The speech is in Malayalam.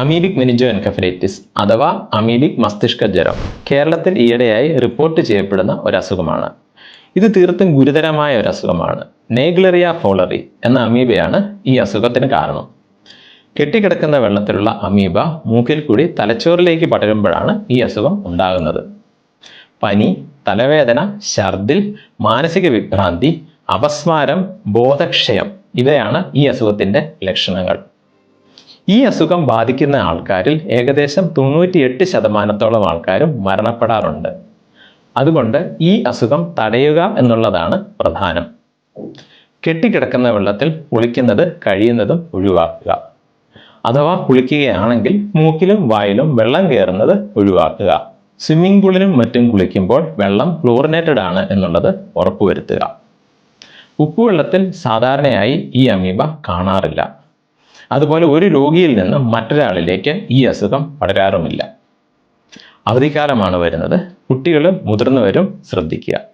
അമീബിക് മെനിഞ്ചോ എൻകഫലൈറ്റിസ് അഥവാ അമീബിക് മസ്തിഷ്ക ജ്വരം കേരളത്തിൽ ഈയിടെയായി റിപ്പോർട്ട് ചെയ്യപ്പെടുന്ന ഒരു അസുഖമാണ് ഇത് തീർത്തും ഗുരുതരമായ ഒരു അസുഖമാണ് നേഗ്ലറിയ ഫോളറി എന്ന അമീബയാണ് ഈ അസുഖത്തിന് കാരണം. കെട്ടിക്കിടക്കുന്ന വെള്ളത്തിലുള്ള അമീബ മൂക്കിൽ കൂടി തലച്ചോറിലേക്ക് പടരുമ്പോഴാണ് ഈ അസുഖം ഉണ്ടാകുന്നത്. പനി തലവേദന ഛർദിൽ മാനസിക വിഭ്രാന്തി അപസ്മാരം ബോധക്ഷയം ഇവയാണ് ഈ അസുഖത്തിന്റെ ലക്ഷണങ്ങൾ. ഈ അസുഖം ബാധിക്കുന്ന ആൾക്കാരിൽ ഏകദേശം തൊണ്ണൂറ്റിയെട്ട് ശതമാനത്തോളം ആൾക്കാരും മരണപ്പെടാറുണ്ട്. അതുകൊണ്ട് ഈ അസുഖം തടയുക എന്നുള്ളതാണ് പ്രധാനം. കെട്ടിക്കിടക്കുന്ന വെള്ളത്തിൽ കുളിക്കുന്നത് കഴിയുന്നതും ഒഴിവാക്കുക. അഥവാ കുളിക്കുകയാണെങ്കിൽ മൂക്കിലും വായിലും വെള്ളം കയറുന്നത് ഒഴിവാക്കുക. സ്വിമ്മിംഗ് പൂളിലും മറ്റും കുളിക്കുമ്പോൾ വെള്ളം ക്ലോറിനേറ്റഡ് ആണ് എന്നുള്ളത് ഉറപ്പുവരുത്തുക. ഉപ്പുവെള്ളത്തിൽ സാധാരണയായി ഈ അമീബ കാണാറില്ല. അതുപോലെ ഒരു രോഗിയിൽ നിന്ന് മറ്റൊരാളിലേക്ക് ഈ അസുഖം പടരാറുമില്ല. അവധിക്കാലമാണ് വരുന്നത്. കുട്ടികളും മുതിർന്നവരും ശ്രദ്ധിക്കുക.